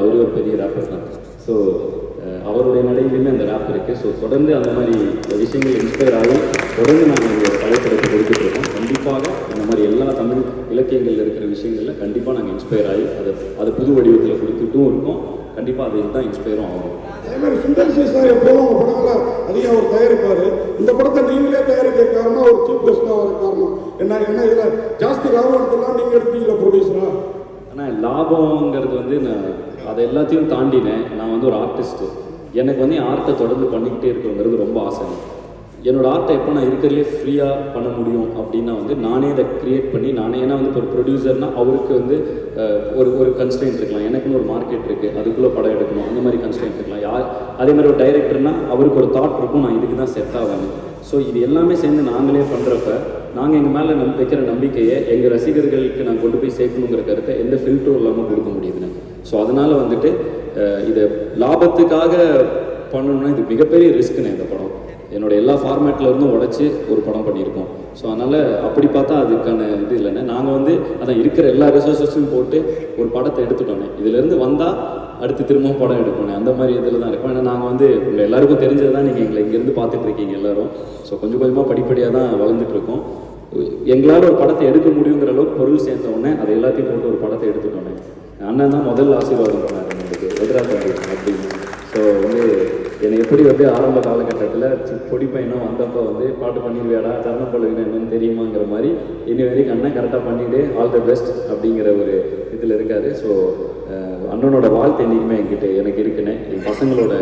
அவரு ஒரு பெரிய ரேப்பர் தான். ஸோ அவருடைய நடையிலுமே அந்த ரேப் இருக்குது ஸோ தொடர்ந்து அந்த மாதிரி விஷயங்கள் இன்ஸ்பயர் ஆகி தொடர்ந்து நாங்கள் எங்கள் கலைப்படத்தை கொடுத்துட்டு இருக்கோம். கண்டிப்பாக இந்த மாதிரி எல்லா தமிழ் இலக்கியங்களில் இருக்கிற விஷயங்களில் கண்டிப்பாக நாங்கள் இன்ஸ்பயர் ஆகி அதை அதை புது வடிவத்தில் கொடுத்துட்டும் இருக்கோம். கண்டிப்பாக அது தான் இன்ஸ்பயரும் ஆகும். அதே மாதிரி சுந்தர் சி சார் எப்போதும் உங்கள் படங்களை அதிகம் அவர் தயாரிப்பார். இந்த படத்தை நீங்களே தயாரிக்க காரணம் ஒரு சீஃப் கெஸ்டாக வர காரணம். என்ன ஏன்னா இதில்? ஜாஸ்தி லாபம் எடுத்துலாம் நீங்கள் எடுத்தீங்களா ப்ரொடியூசரா ஆனால் லாபங்கிறது வந்து நான் அதை எல்லாத்தையும் தாண்டினேன். நான் வந்து ஒரு ஆர்டிஸ்ட்டு எனக்கு வந்து என் ஆர்ட்டை தொடர்ந்து பண்ணிக்கிட்டே இருக்கணுங்கிறது ரொம்ப ஆசை. என்னோட ஆர்ட்டை எப்போ நான் இருக்கிறதுலே ஃப்ரீயாக பண்ண முடியும் அப்படின்னா வந்து நானே அதை க்ரியேட் பண்ணி நானே ஏன்னா வந்து இப்போ ஒரு ப்ரொடியூசர்னால் அவருக்கு வந்து ஒரு ஒரு கன்ஸ்டன்ட் இருக்கலாம். எனக்குன்னு ஒரு மார்க்கெட் இருக்குது அதுக்குள்ளே படம் எடுக்கணும். அந்த மாதிரி கன்ஸ்டன்ட் இருக்கலாம். யார் அதே மாதிரி ஒரு டைரக்டர்னா அவருக்கு ஒரு தாட் இருக்கும். நான் இதுக்கு தான் செட் ஆகணும் ஸோ இது எல்லாமே சேர்ந்து நாங்களே பண்ணுறப்ப நாங்கள் எங்கள் மேலே நம் வைக்கிற நம்பிக்கையை எங்கள் ரசிகர்களுக்கு நான் கொண்டு போய் சேர்க்கணுங்கிற கருத்தை எந்த ஃபில்டரும் இல்லாமல் கொடுக்க முடியும் ஸோ அதனால் வந்துட்டு இதை லாபத்துக்காக பண்ணணும்னா இது மிகப்பெரிய ரிஸ்க்குன்னு இந்த படம். என்னோட எல்லா ஃபார்மேட்ல இருந்தும் ஒரு படம் பண்ணியிருக்கோம். ஸோ அதனால் அப்படி பார்த்தா அதுக்கான இது இல்லைன்னா நாங்கள் வந்து அதான் இருக்கிற எல்லா ரிசோர்ஸஸும் போட்டு ஒரு படத்தை எடுத்துட்டோன்னே இதுலேருந்து வந்தால் அடுத்து திரும்பவும் படம் எடுப்போனே அந்த மாதிரி இதில் தான் இருக்கும். ஏன்னா நாங்கள் வந்து உங்கள் எல்லாருக்கும் தெரிஞ்சது தான் நீங்கள் எங்களை இங்கேருந்து பார்த்துட்டு இருக்கீங்க எல்லாரும். ஸோ கொஞ்சம் கொஞ்சமாக படிப்படியாக தான் வளர்ந்துட்டு இருக்கோம். எங்களால் ஒரு படத்தை எடுக்க முடியுங்கிற அளவுக்கு பொருள் சேர்ந்த உடனே அதை எல்லாத்தையும் போட்டு ஒரு படத்தை எடுத்துட்டோன்னே அண்ணன் தான் முதல் ஆசீர்வாதம் பண்ணார் எங்களுக்கு எதிராக அப்படின்னு ஸோ வந்து என்னை எப்படி வந்து ஆரம்ப காலகட்டத்தில் பொடி பையனும் வந்தப்போ வந்து பாட்டு பண்ணிடுவேடா தருணம் பழகினா என்னன்னு தெரியுமாங்கிற மாதிரி இனி வரைக்கும் அண்ணன் கரெக்டாக பண்ணிவிட்டு ஆல் த பெஸ்ட் அப்படிங்கிற ஒரு இதில் இருக்காரு. ஸோ அண்ணனோட வாழ்த்து என்றைக்குமே என்கிட்ட எனக்கு இருக்குன்னு என் பசங்களோட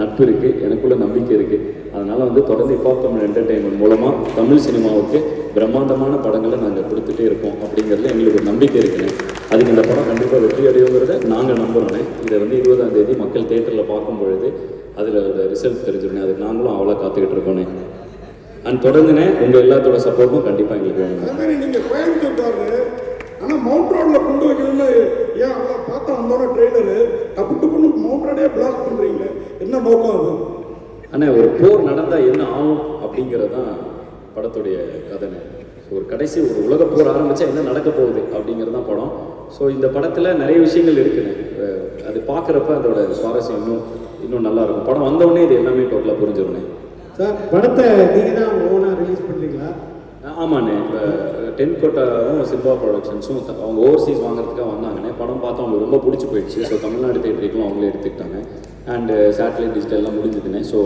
நட்பு இருக்குது எனக்குள்ள நம்பிக்கை இருக்குது அதனால் வந்து தொடர்ந்து இப்போ தமிழ் என்டர்டெயின்மெண்ட் மூலமாக தமிழ் சினிமாவுக்கு பிரம்மாண்டமான படங்களை நாங்கள் கொடுத்துட்டே இருக்கோம் அப்படிங்கிறதுல எங்களுக்கு ஒரு நம்பிக்கை இருக்குன்னு. அதுக்கு இந்த படம் கண்டிப்பாக வெற்றி அடையுங்கிறத நாங்கள் நம்புகிறோன்னே இதை வந்து இருபதாம் தேதி மக்கள் தேட்டரில் பார்க்கும் பொழுது அதில் ரிசல்ட் தெரிஞ்சிருந்தேன் அதுக்கு நாங்களும் அவ்வளோ காத்துக்கிட்டு இருக்கோனே அண்ட் தொடர்ந்துனே உங்கள் எல்லாத்தோட சப்போர்ட்டும் கண்டிப்பாக எங்களுக்கு வேணும். அதே நீங்கள் கோயம்புத்தூர்காரரு. ஆனால் மவுண்ட் ரோடில் கொண்டு வைக்கணும்னு ஏன் அவ்வளோ பார்த்தா வந்தோட ட்ரெய்லரு டப்பு டப்புன்னு மவுண்ட் ரோடே பிளாக் பண்ணுறீங்க என்ன நோக்கம் அது? அண்ணா ஒரு போர் நடந்தால் என்ன ஆகும் அப்படிங்கிறது தான் படத்துடைய கதைனே ஒரு கடைசி ஒரு உலக போர் ஆரம்பித்தா என்ன நடக்க போகுது அப்படிங்கிறது தான் படம். ஸோ இந்த படத்தில் நிறைய விஷயங்கள் இருக்குண்ணே அஹ் அது பார்க்குறப்ப அதோட சுவாரஸ்யம் இன்னும் இன்னும் நல்லா இருக்கும். படம் வந்தவுடனே இது எல்லாமே டோட்டலாக புரிஞ்சிருண்ணே சார் படத்தை நீங்கள் தான் ஓனாக ரிலீஸ் பண்ணுறீங்களா ஆமாண்ணே. இப்போ டென் கோட்டாவும் சில்வா ப்ரொடக்ஷன்ஸும் அவங்க ஓவர்சீஸ் வாங்குறதுக்காக வந்தாங்கண்ணே. படம் பார்த்து அவங்களுக்கு ரொம்ப பிடிச்சி போயிடுச்சு. ஸோ தமிழ்நாடு தேட்டருக்குலாம் அவங்களே எடுத்துக்கிட்டாங்க. அண்டு சேட்டலைட் டிஜிட்டல்லாம் முடிஞ்சதுண்ணே. ஸோ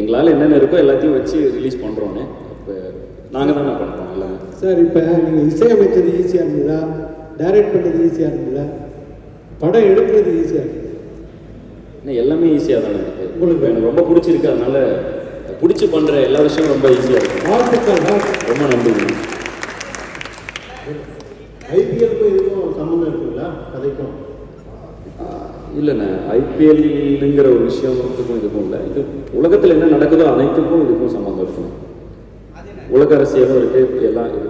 எங்களால் என்னென்ன இருக்கோ எல்லாத்தையும் வச்சு ரிலீஸ் பண்ணுறோண்ணே இப்போ நாங்கள் தானே பண்ணுறோம் சார் இப்போ நீங்கள் இசையமைச்சது ஈஸியாக இருந்ததா? டைரக்ட் பண்ணது ஈஸியாக இருந்ததா? படம் எடுக்கிறது ஈஸியாக இருந்தது? ஏன்னா எல்லாமே ஈஸியாக தானே இருக்குது உங்களுக்கு எனக்கு ரொம்ப பிடிச்சிருக்கு அதனால பிடிச்சி பண்ணுற எல்லா விஷயமும் ரொம்ப ஈஸியாக இருக்கும் வாழ்த்துக்கள் ரொம்ப நன்றிங்க ஐபிஎல்க்கும் இதுக்கும் சம்மந்தம் இருக்குங்களா? கதைக்கும். இல்லைண்ணே. ஐபிஎல்லுங்கிற ஒரு விஷயத்துக்கும் இதுக்கும் இல்லை. இது உலகத்தில் என்ன நடக்குதோ அனைத்துக்கும் இதுக்கும் சம்மந்தம் இருக்கும் உலக அரசியலும் இருக்கு எல்லாம் இருக்கு.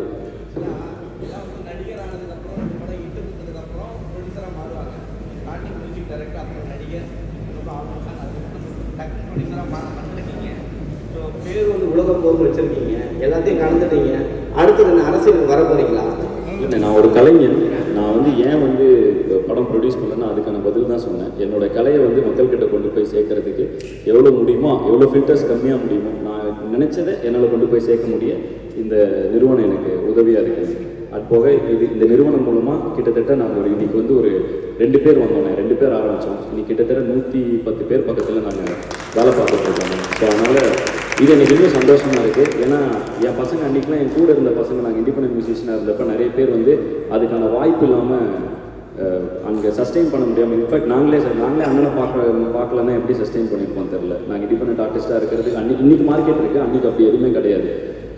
நடிகர் ஆனதுக்கப்புறம் படம் இட்டு கொடுத்ததுக்கப்புறம் ப்ரொடியூசராக மாறுவாங்க ஸ்டார்டிங் மியூசிக் டைரக்டர் அப்புறம் நடிகர் அப்புறம் ஆல்மோஸ்ட் அதுக்கப்புறம் டக்கு ப்ரொடியூசராக மாற வந்துருக்கீங்க ஸோ பேர் வந்து உலக போர்னு வச்சுருக்கீங்க. எல்லாத்தையும் கலந்துட்டீங்க. அடுத்தது என்ன அரசியலுக்கு வர போகிறீங்களா இல்லை நான் ஒரு கலைஞன். நான் வந்து ஏன் வந்து படம் ப்ரொடியூஸ் பண்ணேன்னா அதுக்கான பதில் தான் சொன்னேன். என்னோட கலையை வந்து மக்கள்கிட்ட கொண்டு போய் சேர்க்கறதுக்கு எவ்வளோ முடியுமோ எவ்வளோ ஃபில்டர்ஸ் கம்மியாக முடியுமோ நான் நினச்சதை என்னால் கொண்டு போய் சேர்க்க முடிய இந்த நிறுவனம் எனக்கு உதவியாக இருக்குது. அது போக இது இந்த நிறுவனம் மூலமாக கிட்டத்தட்ட நாங்கள் ஒரு இன்னைக்கு வந்து ஒரு ரெண்டு பேர் வந்தோம். ரெண்டு பேர் ஆரம்பித்தோம் இன்னைக்கு கிட்டத்தட்ட நூற்றி பத்து பேர் பக்கத்தில் நாங்கள் வேலை பார்த்துட்ருக்கோம் ஸோ அதனால் இது எனக்கு இன்னும் சந்தோஷமா இருக்கு. ஏன்னா என் பசங்க அன்றைக்கெலாம் என் கூட இருந்த பசங்க நாங்கள் இண்டிபெண்டன்ட் மியூசிஷியனாக இருந்தப்ப நிறைய பேர் வந்து அதுக்கான வாய்ப்பு இல்லாமல் அங்கே சஸ்டெயின் பண்ண முடியாமல் இன்ஃபேக்ட் நாங்களே சார் நாங்களே அண்ணனை பார்க்க பார்க்கலன்னா எப்படி சஸ்டெயின் பண்ணியிருப்போம் தெரில நாங்கள் இண்டிபெண்ட் ஆர்டிஸ்ட்டாக இருக்கிறதுக்கு அன்னைக்கு இன்னைக்கு மார்க்கெட் இருக்குது அன்னைக்கு அப்படி எதுவுமே கிடையாது.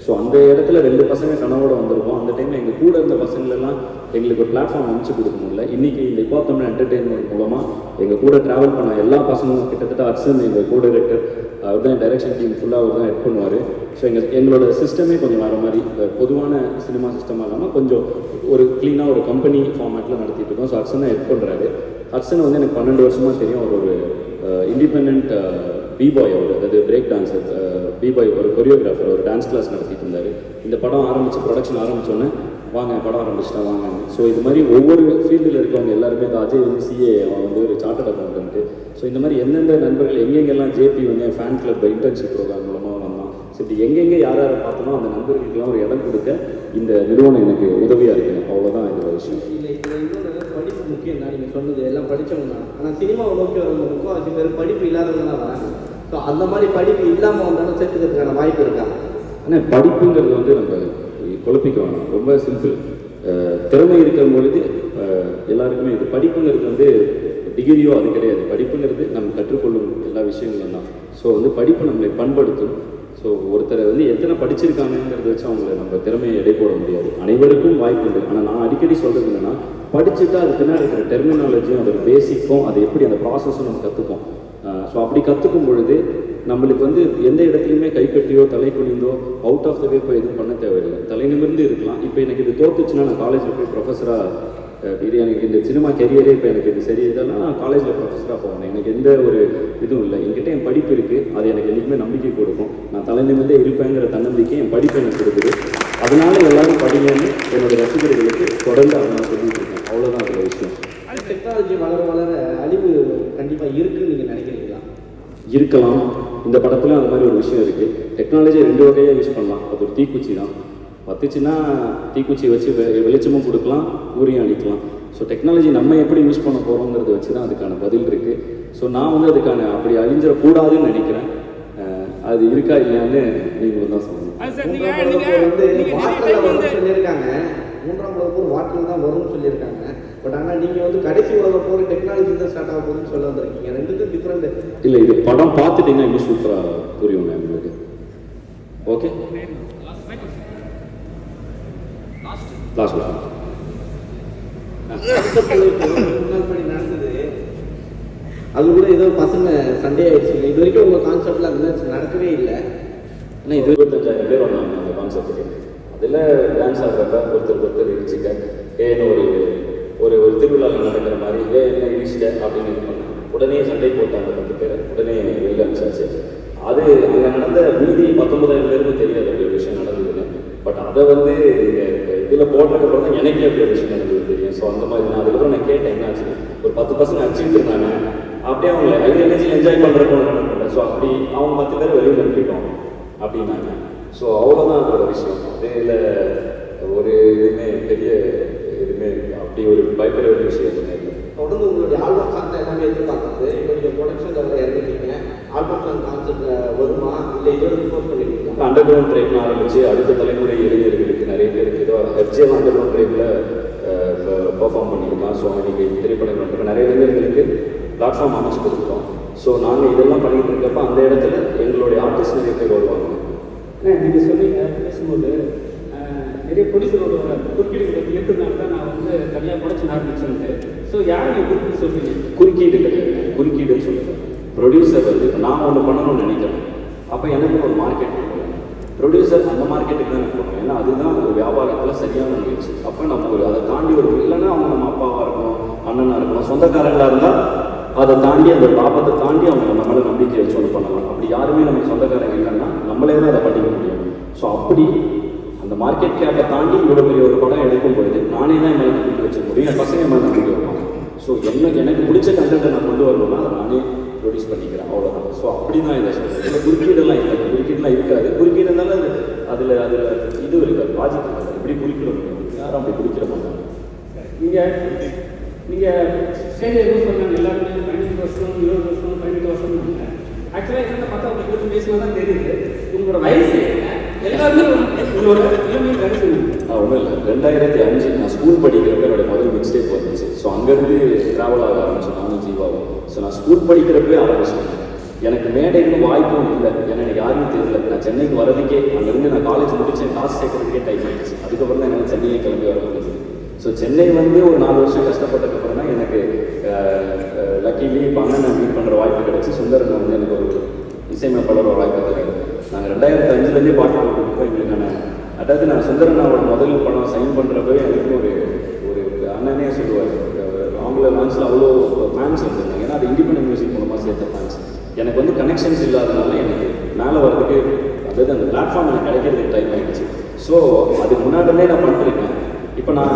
ஸோ அந்த இடத்துல ரெண்டு பசங்க கனவோட வந்திருக்கோம். அந்த டைமில் எங்கள் கூட இருந்த பசங்களெல்லாம் எங்களுக்கு ஒரு பிளாட்ஃபார்ம் அமைச்சு கொடுக்க முடியல. இன்னைக்கு இந்த இப்போ தமிழ் என்டர்டெயின்மெண்ட் மூலமாக எங்கள் கூட ட்ராவல் பண்ண எல்லா பசங்களும் கிட்டத்தட்ட அர்சன் எங்கள் கோ டைரக்டர் அவர் தான் டைரக்ஷன் டீம் ஃபுல்லாக அவர் தான் ஹெட் பண்ணுவார். ஸோ எங்கள் எங்களோட சிஸ்டமே கொஞ்சம் வேறு மாதிரி பொதுவான சினிமா சிஸ்டமாக இல்லாமல் கொஞ்சம் ஒரு க்ளீனாக ஒரு கம்பெனி ஃபார்மேட்டில் நடத்திட்டு இருக்கோம். ஸோ அர்சனை ஹெட் பண்ணுறாரு அர்சனை வந்து எனக்கு பன்னெண்டு வருஷமாக தெரியும். அவர் ஒரு இண்டிபெண்ட் பிபாய் அவர் அதாவது பிரேக் டான்ஸர் பிபாய் ஒரு கொரியோகிராஃபர் ஒரு டான்ஸ் கிளாஸ் நடத்திட்டு இருந்தார். இந்த படம் ஆரம்பிச்சு ப்ரொடக்ஷன் ஆரம்பித்தோன்னே வாங்க படம் ஆரம்பிச்சிட்டா வாங்க. ஸோ இது மாதிரி ஒவ்வொரு ஃபீல்டில் இருக்கவங்க எல்லாருமே இந்த அஜய் வந்து சிஏ அவன் வந்து ஒரு சார்ட்டட் அக்கௌண்டன்ட்டு ஸோ இந்த மாதிரி எந்தெந்த நண்பர்கள் எங்கெங்கெல்லாம் ஜேபி வந்து ஃபேன் கிளப் இன்டர்ன்ஷிப் ப்ரோக்ராம் மூலமாக வந்தான். ஸோ இப்படி எங்கெங்கே யார் யாரை பார்த்தனோ அந்த நண்பர்களுக்கெல்லாம் ஒரு இடம் கொடுக்க இந்த நிறுவனம் எனக்கு உதவியாக இருக்குது அவ்வளோதான் இந்த விஷயம். இல்லை இதில் படிப்பு முக்கியம் தான் நீங்கள் சொன்னது எல்லாம் படித்தவங்க தான். ஆனால் சினிமாவை நோக்கி வரவங்களுக்கும் அது பேர் படிப்பு இல்லாதவங்க தான் வராங்க. ஸோ அந்த மாதிரி படிப்பு இல்லாமல் வந்தாலும் சேர்த்துக்கிறதுக்கான வாய்ப்பு இருக்கா? ஆனால் படிப்புங்கிறது வந்து நம்ம குழப்பிக்க வேணாம். ரொம்ப சிம்பிள் திறமை இருக்கிற பொழுது எல்லாருக்குமே இது படிப்புங்கிறது வந்து டிகிரியோ அது கிடையாது. படிப்புங்கிறது நம்ம கற்றுக்கொள்ளும் எல்லா விஷயங்களும் தான். ஸோ வந்து படிப்பு நம்மளை பண்படுத்தும். ஸோ ஒருத்தரை வந்து எத்தனை படிச்சிருக்காங்கங்கிறத வச்சு அவங்கள நம்ம திறமையை எடை போட முடியாது. அனைவருக்கும் வாய்ப்பு உண்டு. ஆனால் நான் அடிக்கடி சொல்கிறது என்னென்னா படிச்சுட்டு அது பின்னாடி இருக்கிற டெர்மினாலஜியும் அதோட பேசிக்கும் அது எப்படி அந்த ப்ராசஸும் நம்ம கற்றுப்போம் ஸோ அப்படி கற்றுக்கும் பொழுது நம்மளுக்கு வந்து எந்த இடத்துலையுமே கைக்கட்டியோ தலை குனிந்தோ அவுட் ஆஃப் த வே போய் எதுவும் பண்ண தேவையில்லை. தலை நிமிர்ந்து இருக்கலாம். இப்போ எனக்கு இது தோத்துச்சுன்னா நான் காலேஜில் போய் ப்ரொஃபஸராக இது எனக்கு இந்த சினிமா கெரியரே இப்போ எனக்கு இது சரி. இதெல்லாம் நான் காலேஜில் ப்ரொஃபஸராக போவேன். எனக்கு எந்த ஒரு இதுவும் இல்லை. என்கிட்ட என் படிப்பு இருக்குது அது எனக்கு என்றைக்குமே நம்பிக்கை கொடுக்கும். நான் தலை நிமிர்ந்தே இருப்பேங்கிற தன்னம்பிக்கை என் படிப்பு எனக்கு கொடுக்குது. அதனால எல்லாரும் படிங்கன்னு என்னோட ரசிகர்களுக்கு தொடர்ந்து அதை நான் சொல்லிட்டு இருக்கேன் அவ்வளோதான் அதில் விஷயம் டெக்னாலஜி வளர வளர அழிவு கண்டிப்பாக இருக்குன்னு நீங்கள் நினைக்கிறீங்களா இருக்கலாம். இந்த படத்துல அந்த மாதிரி ஒரு விஷயம் இருக்கு. டெக்னாலஜியை ரெண்டு வகையாக யூஸ் பண்ணலாம். அது ஒரு தீக்குச்சி தான். பத்துச்சுன்னா தீக்குச்சி வச்சு வெ- வெளிச்சமும் கொடுக்கலாம் ஊரையும் அடிக்கலாம் ஸோ டெக்னாலஜி நம்ம எப்படி யூஸ் பண்ண போகிறோங்கிறத வச்சு தான் அதுக்கான பதில் இருக்கு. ஸோ நான் வந்து அதுக்கான அப்படி அழிஞ்சிடக்கூடாதுன்னு நினைக்கிறேன். அது இருக்கா இல்லையான்னு நீங்கள் தான் சொல்லணும். மூன்றாம் வாட்டில் பேர் வாட்டில் தான் வரும்னு சொல்லியிருக்காங்க. பட் ஆனால் நீங்கள் வந்து கடைசி உலக போகிற டெக்னாலஜி தான் ஸ்டார்ட் ஆக போகுதுன்னு சொல்ல வந்திருக்கீங்க. ரெண்டுக்கும் டிஃப்ரெண்ட் இல்லை இது படம் பார்த்துட்டீங்கன்னா இன்னும் சூப்பராக புரியும் உங்களுக்கு. ஓகே லாஸ்ட் நடந்தது. அது கூட ஏதோ பசங்க சண்டே ஆயிடுச்சு. இது வரைக்கும் உங்கள் கான்செப்டில் அந்த நடக்கவே இல்லை. ஆனால் இது இருபத்தஞ்சாயிரம் பேர் வந்தாங்க அந்த கான்செப்ட்டுக்கு இதில் டான்ஸ் ஆடுறப்ப ஒருத்தர் ஒருத்தர் இடிச்சுக்க ஏன்னு ஒரு ஒரு ஒரு திருவிழாவில் நடக்கிற மாதிரி ஏ என்ன இடிச்சிட்ட அப்படின்னு இது பண்ணாங்க உடனே சண்டை போட்டாங்க பத்து பேர் உடனே வெளில அனுப்பிச்சாச்சு அது அங்கே நடந்த மீதி பத்தொன்பதாயிரம் பேருக்கும் தெரியாது அப்படி ஒரு விஷயம் நடந்ததுன்னு பட் அதை வந்து இதில் போட்டதுக்கப்புறம் தான் எனக்கே அப்படி ஒரு விஷயம் நடந்தது தெரியும். ஸோ அந்த மாதிரி நான் அதுக்கப்புறம் நான் கேட்டேன் என்ன ஆச்சு ஒரு பத்து பர்சன்ட் அடிச்சுட்டு இருந்தாங்க. அப்படியே அவங்க ஐடியாலஜி என்ஜாய் பண்ணுறப்போ ஸோ அப்படி அவங்க பத்து பேர் வெளியில் அனுப்பிட்டோம் அப்படின்னாங்க. ஸோ அவ்வளோதான் அதோட விஷயம். அதில் ஒரு இதுவுமே பெரிய இதுவுமே அப்படி ஒரு பயப்பட வேண்டிய விஷயம் எதுவுமே இல்லை. தொடர்ந்து உங்களுடைய ஆல்பம் சாங் எல்லாமே எதிர்பார்க்குறது இப்போ நீங்கள் ப்ரொடக்ஷன் லெவலில் இறங்கிட்டீங்க. ஆல்பம் சாங் கான்செப்ட் வருமா? இல்லை இதோட ரிப்போர்ட் பண்ணிட்டீங்களா? அண்டர் கிரவுண்ட் ட்ரைப்னு ஆரம்பிச்சு அடுத்த தலைமுறை இளைஞர்களுக்கு நிறைய பேருக்கு ஏதோ எஃப்ஜிஎல் அண்டர் கிரவுண்ட் ட்ரைப்பில் பெர்ஃபார்ம் பண்ணியிருக்கான். ஸோ இன்னைக்கு திரைப்படம் பண்ணுற நிறைய இளைஞர்களுக்கு பிளாட்ஃபார்ம் அமைச்சு கொடுத்துட்டோம். ஸோ நாங்கள் இதெல்லாம் பண்ணிட்டு இருக்கப்ப அந்த இடத்துல எங்களுடைய ஆர்டிஸ்ட் நிறைய பேர் வருவாங்க. நீங்கள் சொன்னீங்க பேசும்போது நிறைய ப்ரொடியூசரோட குறுக்கீடுகளை வந்து இருக்கிறதுனால தான் நான் வந்து தனியாக ப்ரொடக்ஷன் ஆரம்பிச்சுட்டு ஸோ யார் நீங்கள் குறுக்கீடு சொல்கிறீங்க குறுக்கீடு கிடையாது குறுக்கீடுன்னு சொல்லுங்கள் ப்ரொடியூசர் வந்து நான் ஒன்று பண்ணணும்னு நினைக்கிறேன். அப்போ எனக்கு ஒரு மார்க்கெட் ப்ரொடியூசர் அந்த மார்க்கெட்டுக்கு தான் போகணும். ஏன்னா அதுதான் ஒரு வியாபாரத்தில் சரியான முயற்சி. அப்போ நம்ம ஒரு அதை தாண்டி ஒரு இல்லைன்னா அவங்க நம்ம அப்பாவாக இருக்கணும் அண்ணனாக இருக்கணும் சொந்தக்காரங்களாக இருந்தால் அதை தாண்டி அந்த லாபத்தை தாண்டி அவங்க நம்மளை நம்பிக்கை வச்சு ஒன்று பண்ணலாம். அப்படி யாருமே நமக்கு சொந்தக்காரங்க இல்லைன்னா நம்மளே தான் அதை பண்ணிக்க முடியும். ஸோ அப்படி அந்த மார்க்கெட் கேப்பை தாண்டி இவ்வளோ பெரிய ஒரு படம் எடுக்கும் பொழுது நானே தான் என் மேலே நம்பிக்கை வச்சுக்க முடியும். என் பசங்க மேலே நம்பிக்கை வைப்பாங்க. ஸோ என்ன எனக்கு பிடிச்ச கண்டென்ட்டை நான் கொண்டு வரணும்னா அதை நானே ப்ரொடியூஸ் பண்ணிக்கிறேன். அவ்வளோதான் ஸோ அப்படி தான் இதை சொல்கிறேன் இதில் குறுக்கீடெல்லாம் இல்லை. குறுக்கீடெல்லாம் இருக்காது. குறுக்கீடுனால அதில் அதில் இது இருக்காது. லாஜிக் இருக்காது. இப்படி குறிக்கிட முடியும் யாரும் அப்படி குறுக்கிட மாட்டாங்க. நீங்கள் நீங்கள் ஸ்டேஜில் எதுவும் சொன்னாங்க எல்லாருமே பதினஞ்சு வருஷம் இருபது வருஷம் பதினெட்டு வருஷம் ஆக்சுவலாக என்னென்ன பார்த்தா உங்களுக்கு இருபது வயசுல தான் தெரியுது. உங்களோட வயசு எல்லாருமே உங்களோட இளமை வயசு ஒன்றும் இல்லை. ரெண்டாயிரத்தி அஞ்சு நான் ஸ்கூல் படிக்கிறப்ப என்னோட முதல் மிக்ஸ்டேப் வந்துச்சு ஸோ அங்கேருந்து ட்ராவல் ஆக ஆரம்பிச்சோம். நானும் ஜீவாவும். ஸோ நான் ஸ்கூல் படிக்கிறப்பவே ஆரம்பிச்சேன் எனக்கு மேடைக்கு வாய்ப்பும் இல்லை. ஏன்னா எனக்கு யாருமே தெரியல. நான் சென்னைக்கு வரதுக்கே அங்கேருந்து நான் காலேஜ் முடிச்சேன் காசு சேர்க்கறதுக்கே டைம் ஆயிடுச்சு. அதுக்கப்புறம் தான் என்னால் சென்னையை கிளம்பி வர முடியுது ஸோ சென்னை வந்து ஒரு நாலு வருஷம் கஷ்டப்பட்டதுக்கப்புறம் தான் எனக்கு லக்கிலி இப்போ அண்ணனை மீட் பண்ணுற வாய்ப்பு கிடச்சி சுந்தரன் வந்து எனக்கு ஒரு இசையமைப்பாளர் வாய்ப்பு தருது நாங்கள் ரெண்டாயிரத்தி அஞ்சுலேருந்தே பாட்டு போட்டுருக்கோம் எங்களுக்கான. அதாவது நான் சுந்தரனாவோட முதல் படம் சைன் பண்ணுறப்பவே எனக்கு ஒரு ஒரு அண்ணனே சொல்லுவார். ஆங்கில ஃபேன்ஸில் அவ்வளோ ஃபேன்ஸ் இருந்தாங்க ஏன்னா அது இண்டிபெண்டன்ட் மியூசிக் மூலமாக சேர்த்த ஃபேன்ஸ் எனக்கு வந்து கனெக்ஷன்ஸ் இல்லாதனால எனக்கு மேலே வரதுக்கு அதாவது அந்த பிளாட்ஃபார்ம் எனக்கு கிடைக்கிறதுக்கு டைம் ஆகிடுச்சு ஸோ அதுக்கு முன்னாடியே நான் பண்ணிருக்கேன். இப்போ நான்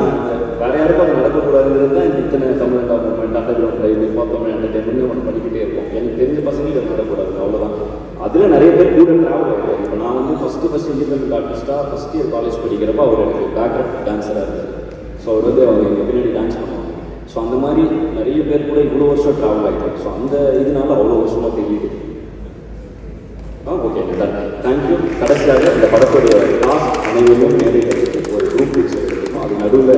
வேற யாருக்கும் அது நடக்கக்கூடாதுங்கிறது தான் இத்தனை Tamil movement underground live இப்போ தமிழ் என்டர்டைன்மெண்ட் ஒன்று பண்ணிக்கிட்டே இருக்கோம். எனக்கு தெரிஞ்ச பசங்களுக்கு அது நடக்கக்கூடாது அவ்வளோதான் அதில் நிறைய பேர் கூட ட்ராவல் ஆகிடுவாங்க இப்போ நான் வந்து ஃபஸ்ட்டு ஃபஸ்ட் இண்டிபெண்ட் ஆர்டிஸ்ட்டாக ஃபஸ்ட் இயர் காலேஜ் படிக்கிறப்ப அவர் எனக்கு பேக்ரவுண்ட் டான்ஸராக இருந்தார். ஸோ அவர் வந்து அவங்க எங்கள் பின்னாடி டான்ஸ் பண்ணுவாங்க. ஸோ அந்த மாதிரி நிறைய பேர் கூட இவ்வளோ வருஷம் ட்ராவல் ஆகிட்டாங்க ஸோ அந்த இதனால அவ்வளோ வருஷமாக தெரியுது. ஆ ஓகே தேங்க்யூ கடைசியாக இந்த படத்துடைய காசு அனைவரும் நேரில் ஒரு குரூப் பிக்ஸ் எடுத்துருக்கோம். அது நடுவில்